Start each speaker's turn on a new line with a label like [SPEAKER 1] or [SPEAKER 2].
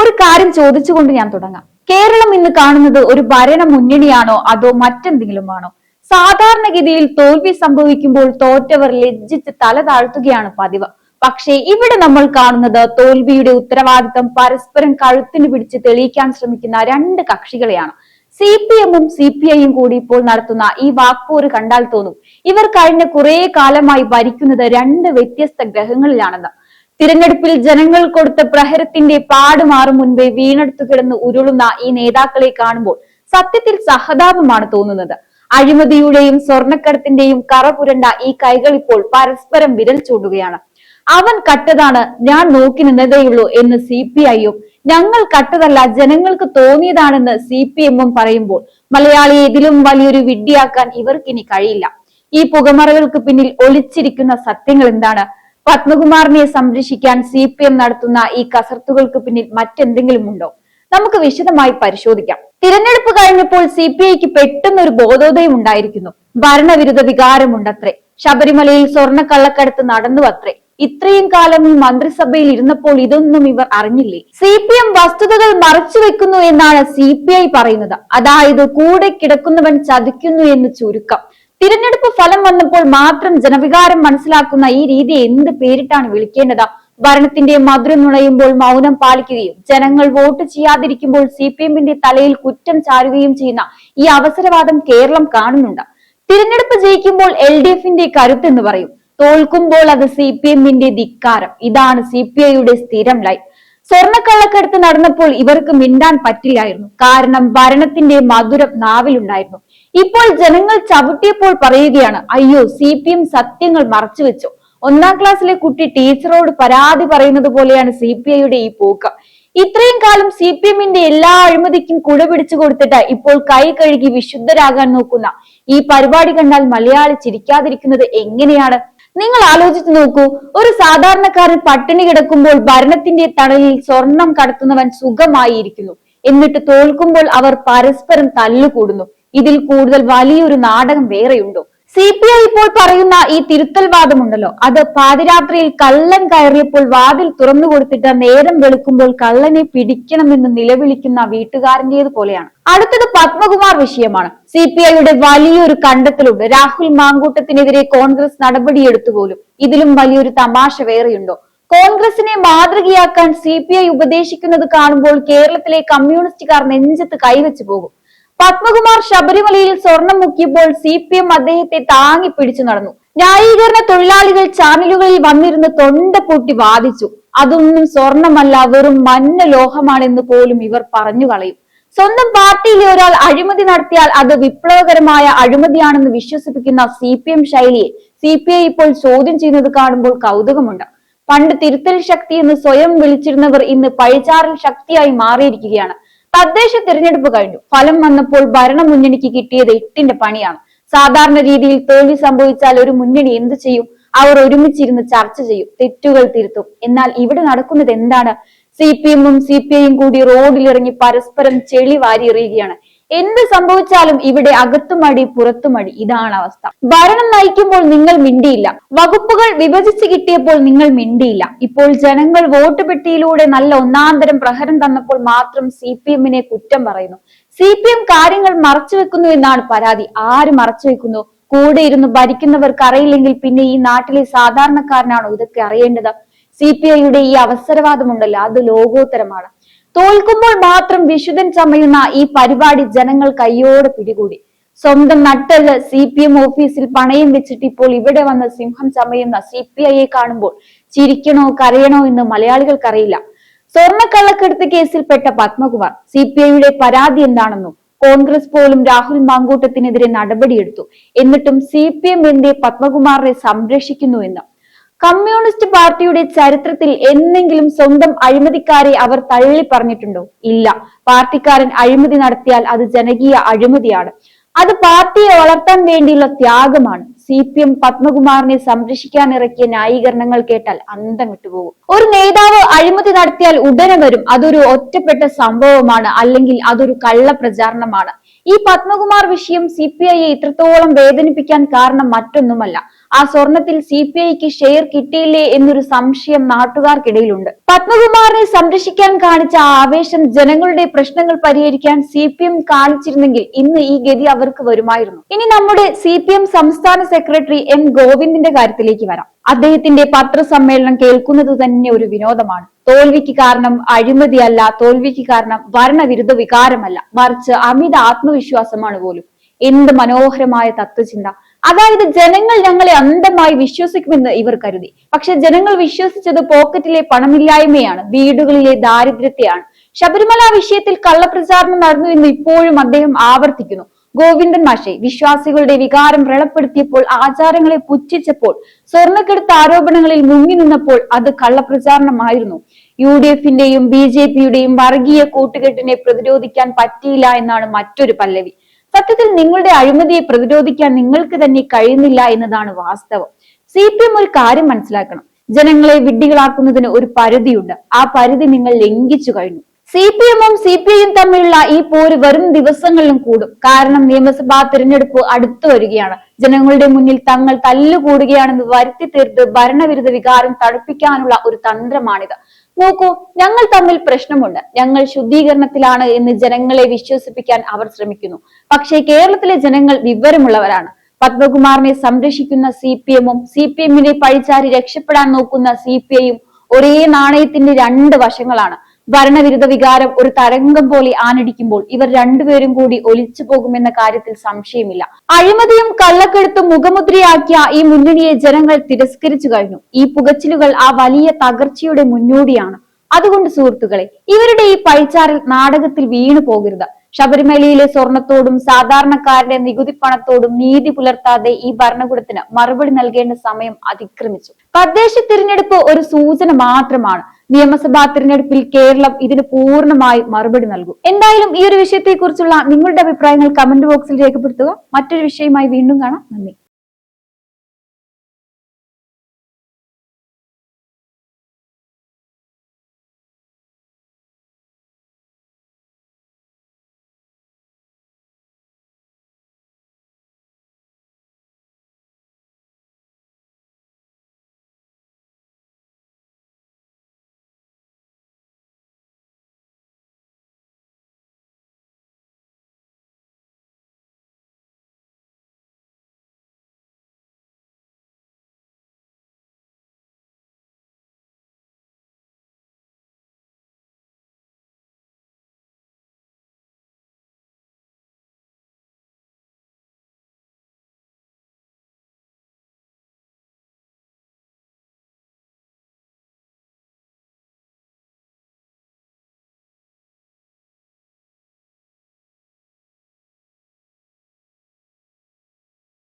[SPEAKER 1] ഒരു കാര്യം ചോദിച്ചുകൊണ്ട് ഞാൻ തുടങ്ങാം. കേരളം ഇന്ന് കാണുന്നത് ഒരു ഭരണ മുന്നണിയാണോ അതോ മറ്റെന്തെങ്കിലുമാണോ സാധാരണഗതിയിൽ തോൽവി സംഭവിക്കുമ്പോൾ തോറ്റവർ ലജ്ജിച്ച് തല താഴ്ത്തുകയാണ് പതിവ്. പക്ഷേ ഇവിടെ നമ്മൾ കാണുന്നത് തോൽവിയുടെ ഉത്തരവാദിത്തം പരസ്പരം കഴുത്തിന് പിടിച്ച് തെളിയിക്കാൻ ശ്രമിക്കുന്ന രണ്ട് കക്ഷികളെയാണ്. സി പി എമ്മും സി പി ഐയും കൂടി ഇപ്പോൾ നടത്തുന്ന ഈ വാക്പോര് കണ്ടാൽ തോന്നും. ഇവർ കഴിഞ്ഞ കുറെ കാലമായി ഭരിക്കുന്നത് രണ്ട് വ്യത്യസ്ത ഗ്രഹങ്ങളിലാണെന്ന്. തിരഞ്ഞെടുപ്പിൽ ജനങ്ങൾ കൊടുത്ത പ്രഹരത്തിന്റെ പാട് മാറും മുൻപേ വീണെടുത്തു കിടന്ന് ഉരുളുന്ന ഈ നേതാക്കളെ കാണുമ്പോൾ സത്യത്തിൽ സഹതാപമാണ് തോന്നുന്നത്. അഴിമതിയുടെയും സ്വർണക്കടത്തിന്റെയും കറ പുരണ്ട ഈ കൈകൾ ഇപ്പോൾ പരസ്പരം വിരൽ ചൂടുകയാണ് അവൻ കട്ടതാണ് ഞാൻ നോക്കി നിന്നതേയുള്ളൂ എന്ന് സി പി ഐയും ഞങ്ങൾ കട്ടതല്ല ജനങ്ങൾക്ക് തോന്നിയതാണെന്ന് സി പി എമ്മും പറയുമ്പോൾ മലയാളിയെ ഇതിലും വലിയൊരു വിഡ്ഢിയാക്കാൻ ഇവർക്കിനി കഴിയില്ല. ഈ പുകമറകൾക്ക് പിന്നിൽ ഒളിച്ചിരിക്കുന്ന സത്യങ്ങൾ എന്താണ്? പത്മകുമാറിനെ സംരക്ഷിക്കാൻ സി പി എം നടത്തുന്ന ഈ കസർത്തുകൾക്ക് പിന്നിൽ മറ്റെന്തെങ്കിലും ഉണ്ടോ നമുക്ക് വിശദമായി പരിശോധിക്കാം. തിരഞ്ഞെടുപ്പ് കഴിഞ്ഞപ്പോൾ സി പി ഐക്ക് പെട്ടെന്ന് ഒരു ബോധോദയം ഉണ്ടായിരിക്കുന്നു. ഭരണവിരുദ്ധ വികാരമുണ്ടത്രേ. ശബരിമലയിൽ സ്വർണ കള്ളക്കടത്ത് നടന്നു അത്രേ ഇത്രയും കാലം ഈ മന്ത്രിസഭയിൽ ഇരുന്നപ്പോൾ ഇതൊന്നും ഇവർ അറിഞ്ഞില്ലേ? സി പി എം വസ്തുതകൾ മറച്ചു വെക്കുന്നു എന്നാണ് സി പി ഐ പറയുന്നത്. അതായത് കൂടെ കിടക്കുന്നവൻ ചതിക്കുന്നു എന്ന് ചുരുക്കം. തിരഞ്ഞെടുപ്പ് ഫലം വന്നപ്പോൾ മാത്രം ജനവികാരം മനസ്സിലാക്കുന്ന ഈ രീതി എന്ത് പേരിട്ടാണ് വിളിക്കേണ്ടത്? ഭരണത്തിന്റെ മധുരം നുണയുമ്പോൾ മൗനം പാലിക്കുകയും ജനങ്ങൾ വോട്ട് ചെയ്യാതിരിക്കുമ്പോൾ സി പി എമ്മിന്റെ തലയിൽ കുറ്റം ചാരുകയും ചെയ്യുന്ന ഈ അവസരവാദം കേരളം കാണുന്നുണ്ട്. തിരഞ്ഞെടുപ്പ് ജയിക്കുമ്പോൾ എൽ ഡി എഫിന്റെ കരുത്ത് എന്ന് പറയും. തോൽക്കുമ്പോൾ അത് സി പി എമ്മിന്റെ ധിക്കാരം. ഇതാണ് സി പി ഐയുടെ സ്ഥിരം ലൈൻ. സ്വർണക്കള്ളക്കടത്ത് നടന്നപ്പോൾ ഇവർക്ക് മിണ്ടാൻ പറ്റില്ലായിരുന്നു. കാരണം ഭരണത്തിന്റെ മധുരം നാവിലുണ്ടായിരുന്നു. ഇപ്പോൾ ജനങ്ങൾ ചവിട്ടിയപ്പോൾ പറയുകയാണ് അയ്യോ സി പി എം സത്യങ്ങൾ മറച്ചുവെച്ചു ഒന്നാം ക്ലാസ്സിലെ കുട്ടി ടീച്ചറോട് പരാതി പറയുന്നത് പോലെയാണ് സി പി ഐയുടെ ഈ പോക്ക്. ഇത്രയും കാലം സി പി എമ്മിന്റെ എല്ലാ അഴിമതിക്കും കുട പിടിച്ചു കൊടുത്തിട്ട് ഇപ്പോൾ കൈ കഴുകി വിശുദ്ധരാകാൻ നോക്കുന്ന ഈ പരിപാടി കണ്ടാൽ മലയാളി ചിരിക്കാതിരിക്കുന്നത് എങ്ങനെയാണ്? നിങ്ങൾ ആലോചിച്ചു നോക്കൂ ഒരു സാധാരണക്കാരൻ പട്ടിണി കിടക്കുമ്പോൾ ഭരണത്തിന്റെ തണലിൽ സ്വർണം കടത്തുന്നവൻ സുഖമായിരിക്കുന്നു. എന്നിട്ട് തോൽക്കുമ്പോൾ അവർ പരസ്പരം തല്ലുകൂടുന്നു. ഇതിൽ കൂടുതൽ വലിയൊരു നാടകം വേറെയുണ്ടോ? സി പി ഐ ഇപ്പോൾ പറയുന്ന ഈ തിരുത്തൽ വാദമുണ്ടല്ലോ. അത് പാതിരാത്രിയിൽ കള്ളൻ കയറിയപ്പോൾ വാതിൽ തുറന്നു കൊടുത്തിട്ട് നേരം വെളുക്കുമ്പോൾ കള്ളനെ പിടിക്കണമെന്ന് നിലവിളിക്കുന്ന വീട്ടുകാരന്റേത് പോലെയാണ്. അടുത്തത് പത്മകുമാർ വിഷയമാണ്. സി പി ഐയുടെ വലിയൊരു കണ്ടെത്തലുണ്ട്. രാഹുൽ മാങ്കൂട്ടത്തിനെതിരെ കോൺഗ്രസ് നടപടിയെടുത്തു പോലും. ഇതിലും വലിയൊരു തമാശ വേറെയുണ്ടോ? കോൺഗ്രസിനെ മാതൃകയാക്കാൻ സി പി ഐ ഉപദേശിക്കുന്നത് കാണുമ്പോൾ കേരളത്തിലെ കമ്മ്യൂണിസ്റ്റുകാർ നെഞ്ചത്ത് കൈവച്ചു പോകും. പത്മകുമാർ ശബരിമലയിൽ സ്വർണം മുക്കിയപ്പോൾ സി പി എം അദ്ദേഹത്തെ താങ്ങി പിടിച്ചു നടന്നു. ന്യായീകരണ തൊഴിലാളികൾ ചാനലുകളിൽ വന്നിരുന്ന് തൊണ്ട പൊട്ടി വാദിച്ചു. അതൊന്നും സ്വർണമല്ല വെറും മഞ്ഞ ലോഹമാണെന്ന് പോലും ഇവർ പറഞ്ഞു കളയും. സ്വന്തം പാർട്ടിയിലെ ഒരാൾ അഴിമതി നടത്തിയാൽ അത് വിപ്ലവകരമായ അഴിമതിയാണെന്ന് വിശ്വസിപ്പിക്കുന്ന സി പി എം ശൈലിയെ സി പി ഐ ഇപ്പോൾ ചോദ്യം ചെയ്യുന്നത് കാണുമ്പോൾ കൗതുകമുണ്ട്. പണ്ട് തിരുത്തൽ ശക്തി എന്ന് സ്വയം വിളിച്ചിരുന്നവർ ഇന്ന് പഴിചാറൽ ശക്തിയായി മാറിയിരിക്കുകയാണ്. തദ്ദേശ തിരഞ്ഞെടുപ്പ് കഴിഞ്ഞു. ഫലം വന്നപ്പോൾ ഭരണ മുന്നണിക്ക് കിട്ടിയത് എട്ടിന്റെ പണിയാണ്. സാധാരണ രീതിയിൽ തോൽവി സംഭവിച്ചാൽ ഒരു മുന്നണി എന്ത് ചെയ്യും? അവർ ഒരുമിച്ചിരുന്ന് ചർച്ച ചെയ്യും. തെറ്റുകൾ തിരുത്തും. എന്നാൽ ഇവിടെ നടക്കുന്നത് എന്താണ്? സി പി എമ്മും സി പി ഐയും കൂടി റോഡിലിറങ്ങി പരസ്പരം ചെളി വാരി എറിയുകയാണ് എന്ത് സംഭവിച്ചാലും ഇവിടെ അകത്തുമടി പുറത്തുമടി. ഇതാണ് അവസ്ഥ. ഭരണം നയിക്കുമ്പോൾ നിങ്ങൾ മിണ്ടിയില്ല. വകുപ്പുകൾ വിഭജിച്ച് കിട്ടിയപ്പോൾ നിങ്ങൾ മിണ്ടിയില്ല. ഇപ്പോൾ ജനങ്ങൾ വോട്ട് പെട്ടിയിലൂടെ നല്ല ഒന്നാന്തരം പ്രഹരം തന്നപ്പോൾ മാത്രം സി പി എമ്മിനെ കുറ്റം പറയുന്നു. സി പി എം കാര്യങ്ങൾ മറച്ചു വെക്കുന്നു എന്നാണ് പരാതി. ആര് മറച്ചു വെക്കുന്നു? കൂടെ ഇരുന്ന് ഭരിക്കുന്നവർക്ക് അറിയില്ലെങ്കിൽ പിന്നെ ഈ നാട്ടിലെ സാധാരണക്കാരനാണോ? ഇതൊക്കെ അറിയേണ്ടത്. സി പി ഐയുടെ ഈ അവസരവാദമുണ്ടല്ലോ. അത് ലോകോത്തരമാണ്. തോൽക്കുമ്പോൾ മാത്രം വിശുദ്ധൻ ചമയുന്ന ഈ പരിപാടി ജനങ്ങൾ കയ്യോടെ പിടികൂടി. സ്വന്തം നട്ടൽ സി പി എം ഓഫീസിൽ പണയം വെച്ചിട്ട് ഇപ്പോൾ ഇവിടെ വന്ന് സിംഹം ചമയുന്ന സി പി ഐയെ കാണുമ്പോൾ ചിരിക്കണോ കരയണോ എന്ന് മലയാളികൾക്കറിയില്ല. സ്വർണക്കള്ളക്കെടുത്ത് കേസിൽപ്പെട്ട പത്മകുമാർ സി പി ഐയുടെ പരാതി എന്താണെന്നും കോൺഗ്രസ് പോലും രാഹുൽ മാങ്കൂട്ടത്തിനെതിരെ നടപടിയെടുത്തു. എന്നിട്ടും സി പി എം എന്തേ പത്മകുമാറിനെ സംരക്ഷിക്കുന്നു എന്ന് കമ്മ്യൂണിസ്റ്റ് പാർട്ടിയുടെ ചരിത്രത്തിൽ എന്നെങ്കിലും സ്വന്തം അഴിമതിക്കാരെ അവർ തള്ളി പറഞ്ഞിട്ടുണ്ടോ ഇല്ല. പാർട്ടിക്കാരൻ അഴിമതി നടത്തിയാൽ അത് ജനകീയ അഴിമതിയാണ്. അത് പാർട്ടിയെ വളർത്താൻ വേണ്ടിയുള്ള ത്യാഗമാണ്. സി പി എം പത്മകുമാറിനെ സംരക്ഷിക്കാൻ ഇറക്കിയ ന്യായീകരണങ്ങൾ കേട്ടാൽ അന്തം വിട്ടുപോകും. ഒരു നേതാവ് അഴിമതി നടത്തിയാൽ ഉടനെ വരും. അതൊരു ഒറ്റപ്പെട്ട സംഭവമാണ് അല്ലെങ്കിൽ അതൊരു കള്ള പ്രചാരണമാണ് ഈ പത്മകുമാർ വിഷയം സി പി ഐയെ ഇത്രത്തോളം വേദനിപ്പിക്കാൻ കാരണം മറ്റൊന്നുമല്ല. ആ സ്വർണത്തിൽ സി പി ഐക്ക് ഷെയർ കിട്ടിയില്ലേ എന്നൊരു സംശയം നാട്ടുകാർക്കിടയിലുണ്ട്. പത്മകുമാറിനെ സംരക്ഷിക്കാൻ കാണിച്ച ആവേശം ജനങ്ങളുടെ പ്രശ്നങ്ങൾ പരിഹരിക്കാൻ സി പി എം കാണിച്ചിരുന്നെങ്കിൽ ഇന്ന് ഈ ഗതി അവർക്ക് വരുമായിരുന്നു. ഇനി നമ്മുടെ സി പി എം സംസ്ഥാന സെക്രട്ടറി എം ഗോവിന്ദിന്റെ കാര്യത്തിലേക്ക് വരാം. അദ്ദേഹത്തിന്റെ പത്രസമ്മേളനം കേൾക്കുന്നത് തന്നെ ഒരു വിനോദമാണ്. തോൽവിക്ക് കാരണം അഴിമതിയല്ല തോൽവിക്ക് കാരണം ഭരണവിരുദ്ധ വികാരമല്ല. മറിച്ച് അമിത ആത്മവിശ്വാസമാണ് പോലും. എന്ത് മനോഹരമായ തത്വചിന്ത. അതായത് ജനങ്ങൾ ഞങ്ങളെ അന്ധമായി വിശ്വസിക്കുമെന്ന് ഇവർ കരുതി. പക്ഷെ ജനങ്ങൾ വിശ്വസിച്ചത് പോക്കറ്റിലെ പണമില്ലായ്മയാണ് വീടുകളിലെ ദാരിദ്ര്യത്തെയാണ്. ശബരിമല വിഷയത്തിൽ കള്ളപ്രചാരണം നടന്നു എന്ന് ഇപ്പോഴും അദ്ദേഹം ആവർത്തിക്കുന്നു. ഗോവിന്ദൻ മാഷെ വിശ്വാസികളുടെ വികാരം വ്രണപ്പെടുത്തിയപ്പോൾ ആചാരങ്ങളെ പുച്ഛിച്ചപ്പോൾ സ്വർണക്കെടുത്ത ആരോപണങ്ങളിൽ മുങ്ങി നിന്നപ്പോൾ അത് കള്ളപ്രചാരണമായിരുന്നു. യു ഡി എഫിന്റെയും ബി ജെ പിയുടെയും വർഗീയ കൂട്ടുകെട്ടിനെ പ്രതിരോധിക്കാൻ പറ്റിയില്ല എന്നാണ് മറ്റൊരു പല്ലവി. സത്യത്തിൽ നിങ്ങളുടെ അഴിമതിയെ പ്രതിരോധിക്കാൻ നിങ്ങൾക്ക് തന്നെ കഴിയുന്നില്ല എന്നതാണ് വാസ്തവം. സി പി എം ഒരു കാര്യം മനസ്സിലാക്കണം. ജനങ്ങളെ വിഡ്ഢികളാക്കുന്നതിന് ഒരു പരിധിയുണ്ട്. ആ പരിധി നിങ്ങൾ ലംഘിച്ചു കഴിഞ്ഞു. സി പി എമ്മും സി പി ഐയും തമ്മിലുള്ള ഈ പോര് വരും ദിവസങ്ങളിലും കൂടും. കാരണം നിയമസഭാ തിരഞ്ഞെടുപ്പ് അടുത്തു വരികയാണ്. ജനങ്ങളുടെ മുന്നിൽ തങ്ങൾ തല്ലുകൂടുകയാണെന്ന് വരുത്തി തീർത്ത് ഭരണവിരുദ്ധ വികാരം തടുപ്പിക്കാനുള്ള ഒരു തന്ത്രമാണിത്. നോക്കൂ ഞങ്ങൾ തമ്മിൽ പ്രശ്നമുണ്ട്. ഞങ്ങൾ ശുദ്ധീകരണത്തിലാണ് എന്ന് ജനങ്ങളെ വിശ്വസിപ്പിക്കാൻ അവർ ശ്രമിക്കുന്നു. പക്ഷേ കേരളത്തിലെ ജനങ്ങൾ വിവരമുള്ളവരാണ്. പത്മകുമാറിനെ സംരക്ഷിക്കുന്ന സി പി എമ്മും സി പി എമ്മിനെ പഴിച്ചാരി രക്ഷപ്പെടാൻ നോക്കുന്ന സി പി ഐയും ഒരേ നാണയത്തിന്റെ രണ്ട് വശങ്ങളാണ്. ഭരണവിരുദ്ധ വികാരം ഒരു തരംഗം പോലെ ആനടിക്കുമ്പോൾ ഇവർ രണ്ടുപേരും കൂടി ഒലിച്ചു പോകുമെന്ന കാര്യത്തിൽ സംശയമില്ല. അഴിമതിയും കള്ളക്കെടുത്തും മുഖമുദ്രയാക്കിയ ഈ മുന്നണിയെ ജനങ്ങൾ തിരസ്കരിച്ചു കഴിഞ്ഞു. ഈ പുകച്ചിലുകൾ ആ വലിയ തകർച്ചയുടെ മുന്നോടിയാണ്. അതുകൊണ്ട് സുഹൃത്തുക്കളെ ഇവരുടെ ഈ പഴിച്ചാറിൽ നാടകത്തിൽ വീണു പോകരുത്. ശബരിമലയിലെ സ്വർണത്തോടും സാധാരണക്കാരുടെ നികുതി പണത്തോടും നീതി പുലർത്താതെ ഈ ഭരണകൂടത്തിന് മറുപടി നൽകേണ്ട സമയം അതിക്രമിച്ചു. തദ്ദേശ തിരഞ്ഞെടുപ്പ് ഒരു സൂചന മാത്രമാണ്. നിയമസഭാ തിരഞ്ഞെടുപ്പിൽ കേരളം ഇതിന് പൂർണമായി മറുപടി നൽകും. എന്തായാലും ഈ ഒരു വിഷയത്തെ കുറിച്ചുള്ള നിങ്ങളുടെ അഭിപ്രായങ്ങൾ കമന്റ് ബോക്സിൽ രേഖപ്പെടുത്തുക. മറ്റൊരു വിഷയമായി വീണ്ടും കാണാം. നന്ദി.